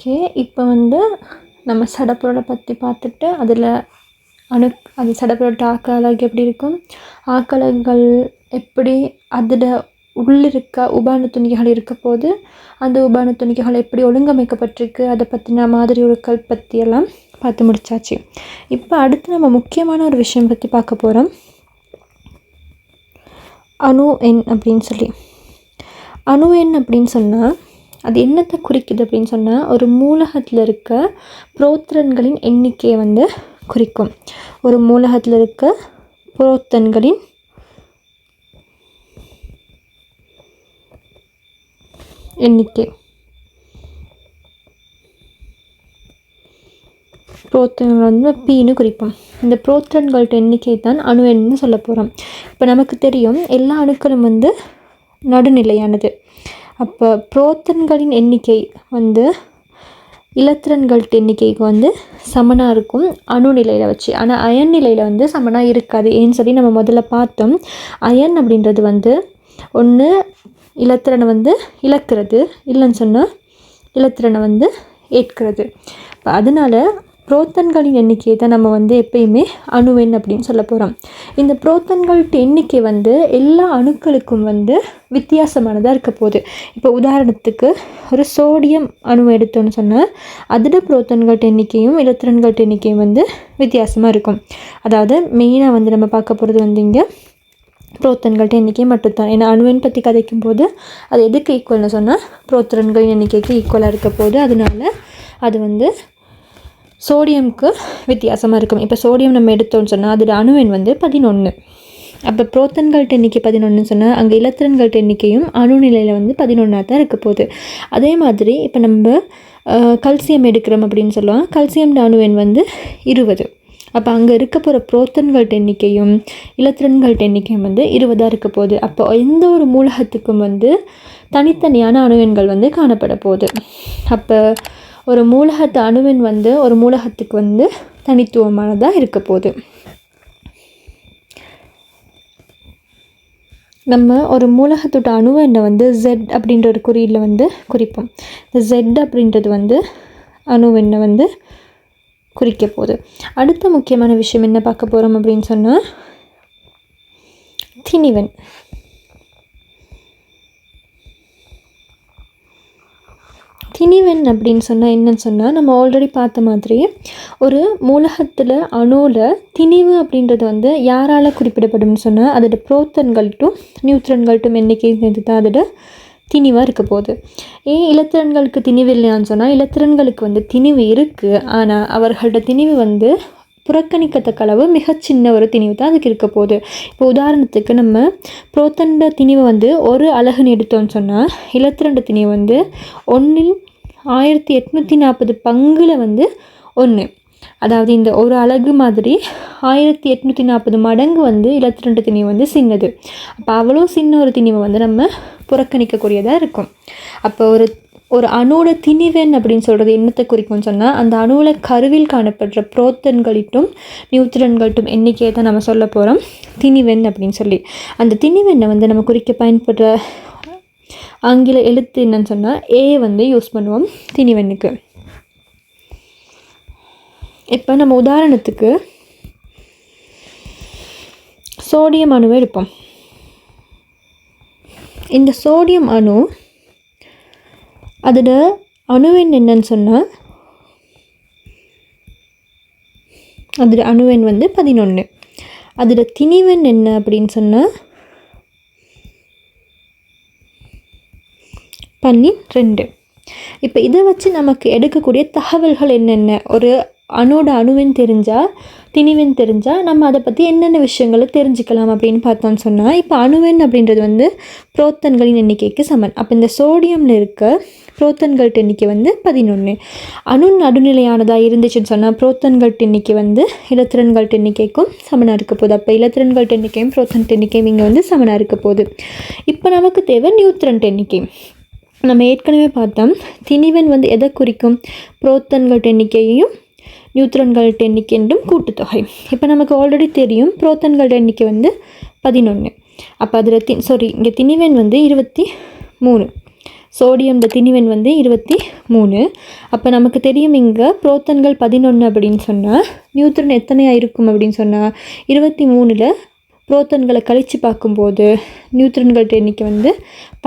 Okay இப்போ வந்து நம்ம சடப்பொருளை பற்றி பார்த்துட்டு அதில் அணு அது சடப்பொருட்ட ஆக்க அலகு எப்படி இருக்கும்? ஆக்கலகுகள் எப்படி அதில் உள்ளிருக்க உபாணு துணிகள் இருக்க போது அந்த உபாணு துணிகள் எப்படி ஒழுங்கமைக்கப்பட்டிருக்கு? அதை பற்றின மாதிரி உருக்கள் பற்றியெல்லாம் பார்த்து முடிச்சாச்சு. இப்போ அடுத்து நம்ம முக்கியமான ஒரு விஷயம் பற்றி பார்க்க போகிறோம் அணு எண் அப்படின்னு சொல்லி. அணு எண் அப்படின்னு சொன்னால் அது என்னத்தை குறிக்குது அப்படின்னு சொன்னால் ஒரு மூலகத்தில் இருக்க புரோத்தன்களின் எண்ணிக்கையை வந்து குறிக்கும். ஒரு மூலகத்தில் இருக்க புரோத்தன்களின் எண்ணிக்கை. புரோத்தன்கள் வந்து பீன்னு குறிப்போம். இந்த புரோத்தன்கள்ட்ட எண்ணிக்கை தான் அணு எண்ணு சொல்ல போகிறோம் இப்போ நமக்கு தெரியும் எல்லா அணுக்களும் வந்து நடுநிலையானது. அப்போ புரோத்தன்களின் எண்ணிக்கை வந்து இலத்திரன்கள்ட்ட எண்ணிக்கைக்கு வந்து சமனாக இருக்கும். அணு நிலையில் வச்சு. ஆனால் அயன் நிலையில் வந்து சமனாக இருக்காது. ஏன்னு சொல்லி நம்ம முதல்ல பார்த்தோம். அயன் அப்படின்றது வந்து ஒன்று இலத்திரனை வந்து இழக்கிறது. இல்லைன்னு சொன்னால் இலத்திரனை வந்து ஏற்கிறது. இப்போ அதனால் புரோத்தன்களின் எண்ணிக்கையை தான் நம்ம வந்து எப்பயுமே அணுவெண் அப்படின்னு சொல்ல போகிறோம் இந்த புரோத்தன்கள்ட்ட எண்ணிக்கை வந்து எல்லா அணுக்களுக்கும் வந்து வித்தியாசமானதாக இருக்க போகுது. இப்போ உதாரணத்துக்கு ஒரு சோடியம் அணு எடுத்தோன்னு சொன்னால் அதில் புரோத்தன்கள்ட்ட எண்ணிக்கையும் இலத்திரன்கள்ட்ட எண்ணிக்கையும் வந்து வித்தியாசமாக இருக்கும். அதாவது மெயினாக வந்து நம்ம பார்க்க போகிறது வந்து இங்கே புரோத்தன்கள்ட்ட எண்ணிக்கை மட்டும்தான். ஏன்னா அணுவன் பற்றி கதைக்கும் போது அது எதுக்கு ஈக்குவல்னு சொன்னால் புரோத்தன்கள் எண்ணிக்கைக்கு ஈக்குவலாக இருக்க போது அதனால அது வந்து சோடியம்க்கு வித்தியாசமாக இருக்கும். இப்போ சோடியம் நம்ம எடுத்தோம்னு சொன்னால் அதோட அணுவெண் வந்து பதினொன்று அப்போ புரோத்தன்கள்ட்ட எண்ணிக்கை பதினொன்றுன்னு சொன்னால் அங்கே இலத்திரன்கள்ட்ட எண்ணிக்கையும் அணு நிலையில் வந்து பதினொன்றாக தான் இருக்க போகுது. அதே மாதிரி இப்போ நம்ம கல்சியம் எடுக்கிறோம் அப்படின்னு சொல்லுவோம். கல்சியம் அணுவெண் வந்து இருபது. அப்போ அங்கே இருக்க போகிற புரோத்தன்கள்ட்ட எண்ணிக்கையும் இலத்திரன்கள்ட்ட எண்ணிக்கையும் வந்து இருபதாக இருக்க போகுது. அப்போ எந்த ஒரு மூலகத்துக்கும் வந்து தனித்தனியான அணுவெண்கள் வந்து காணப்பட போகுது. அப்போ ஒரு மூலகத்து அணுவின் வந்து ஒரு மூலகத்துக்கு வந்து தனித்துவமானதாக இருக்க போகுது. நம்ம ஒரு மூலகத்தோட அணுவெண்ணை வந்து ஜெட் அப்படின்ற ஒரு குறியீட்டில் வந்து குறிப்போம். இந்த ஜெட் அப்படின்றது வந்து அணுவெண்ணை வந்து குறிக்க போகுது. அடுத்த முக்கியமான விஷயம் என்ன பார்க்க போகிறோம் அப்படின்னு சொன்னால் திணிவன். திணிவெண் அப்படின்னு சொன்னால் என்னன்னு சொன்னால் நம்ம ஆல்ரெடி பார்த்த மாதிரி ஒரு மூலகத்தில் அணுவில் திணிவு அப்படின்றது வந்து யாரால் குறிப்பிடப்படும்னு சொன்னால் அதோட புரோத்தன்கள்ட்டும் நியூட்ரன்கள்ட்டும் எண்ணிக்கை சேர்ந்து தான் அதோட திணிவாக இருக்க போகுது. ஏன் இலத்திரன்களுக்கு திணிவு இல்லையான்னு சொன்னால் இலத்திரன்களுக்கு வந்து திணிவு இருக்குது ஆனால் அவர்களோட திணிவு வந்து புறக்கணிக்கத்தக்க அளவு மிக சின்ன ஒரு திணிவு தான் அதுக்கு இருக்க போகுது. இப்போ உதாரணத்துக்கு நம்ம புரோத்தண்ட திணிவை வந்து ஒரு அழகுன்னு எடுத்தோம்னு சொன்னால் இலத்திரண்ட திணிவு வந்து ஒன்றில் ஆயிரத்தி எட்நூற்றி நாற்பது பங்கில் வந்து ஒன்று அதாவது இந்த ஒரு அழகு மாதிரி ஆயிரத்தி எட்நூற்றி நாற்பது மடங்கு வந்து இலத்திரண்டு திணிவு வந்து சின்னது. அப்போ அவ்வளோ சின்ன ஒரு திணிவை வந்து நம்ம புறக்கணிக்கக்கூடியதாக இருக்கும். அப்போ ஒரு ஒரு அணுவோட திணிவெண் அப்படின்னு சொல்கிறது என்னத்தை குறிக்கும்னு சொன்னால் அந்த அணுவில் கருவில் காணப்படுற புரோத்தன்களிட்டும் நியூத்திரன்கள்ட்டும் எண்ணிக்கையை தான் நம்ம சொல்ல போகிறோம் திணிவெண் அப்படின்னு சொல்லி. அந்த திணிவெண்ணை வந்து நம்ம குறிக்க பயன்படுற ஆங்கில எழுத்து என்னன்னு சொன்னால் ஏ வந்து யூஸ் பண்ணுவோம் திணிவெண்ணுக்கு இப்போ நம்ம உதாரணத்துக்கு சோடியம் அணுவை எடுப்போம். இந்த சோடியம் அணு அதோட அணுவெண் என்னன்னு சொன்னால் அதோட அணுவெண் வந்து பதினொன்று அதோட திணிவெண் என்ன அப்படின்னு சொன்னால் பன்னிரெண்டு இப்போ இதை வச்சு நமக்கு எடுக்கக்கூடிய தகவல்கள் என்னென்ன? ஒரு அணோட அணுவின் தெரிஞ்சால் திணிவின் தெரிஞ்சால் நம்ம அதை பற்றி என்னென்ன விஷயங்களை தெரிஞ்சுக்கலாம் அப்படின்னு பார்த்தோம்னு சொன்னால் இப்போ அணுவெண் அப்படின்றது வந்து புரோத்தன்களின் எண்ணிக்கைக்கு சமன். அப்போ இந்த சோடியமில் இருக்க புரோத்தன்கள்ட்ட எண்ணிக்கை வந்து பதினொன்று அணு நடுநிலையானதாக இருந்துச்சுன்னு சொன்னால் புரோத்தன்கள்ட்ட எண்ணிக்கை வந்து இலத்திரன்கள்ட்ட எண்ணிக்கைக்கும் சமனாக இருக்க போகுது. அப்போ இலத்திரன்கள்ட்ட எண்ணிக்கையும் புரோத்தன் எண்ணிக்கையும் இங்கே வந்து சமனாக இருக்க போகுது. இப்போ நமக்கு தேவை நியூத்திரன் எண்ணிக்கை. நம்ம ஏற்கனவே பார்த்தோம் திணிவன் வந்து எதை குறிக்கும்? புரோத்தன்கள் எண்ணிக்கையையும் நியூத்ரன்கள் எண்ணிக்கை என்றும் கூட்டுத்தொகை. இப்போ நமக்கு ஆல்ரெடி தெரியும் புரோத்தன்கள் எண்ணிக்கை வந்து பதினொன்று அப்போ அதில் தி சாரி இங்கே திணிவன் வந்து இருபத்தி மூணு. சோடியம் இந்த திணிவன் வந்து இருபத்தி மூணு. அப்போ நமக்கு தெரியும் இங்கே புரோத்தன்கள் பதினொன்று அப்படின்னு சொன்னால் நியூட்ரன் எத்தனையாக இருக்கும் அப்படின்னு சொன்னால் இருபத்தி மூணில் புரோத்தன்களை கழித்து பார்க்கும்போது நியூட்ரன்கள்ட்ட எண்ணிக்கை வந்து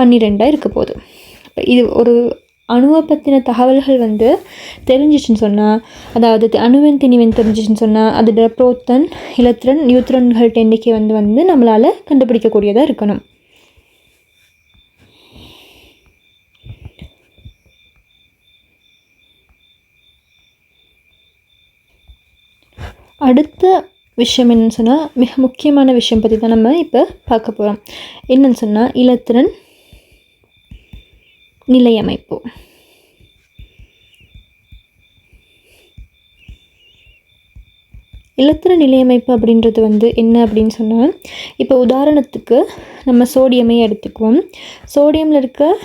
பன்னிரெண்டாக இருக்க போகுது. இது ஒரு அணுவை பற்றின தகவல்கள் வந்து தெரிஞ்சிச்சுன்னு சொன்னால் அதாவது அணுவின் திணிவன் தெரிஞ்சிச்சுன்னு சொன்னால் அதோட புரோத்தன் இலத்திரன் நியூத்ரன்கள் எண்ணிக்கை வந்து வந்து நம்மளால் கண்டுபிடிக்கக்கூடியதாக இருக்கணும். அடுத்த விஷயம் என்னன்னு சொன்னால் மிக முக்கியமான விஷயம் பற்றி தான் நம்ம இப்போ பார்க்க போகிறோம் என்னன்னு சொன்னால் இலத்திரன் நிலையமைப்பு. இலத்திர நிலையமைப்பு அப்படின்றது வந்து என்ன அப்படின்னு சொன்னால் இப்போ உதாரணத்துக்கு நம்ம சோடியமே எடுத்துக்குவோம். சோடியமில் இருக்க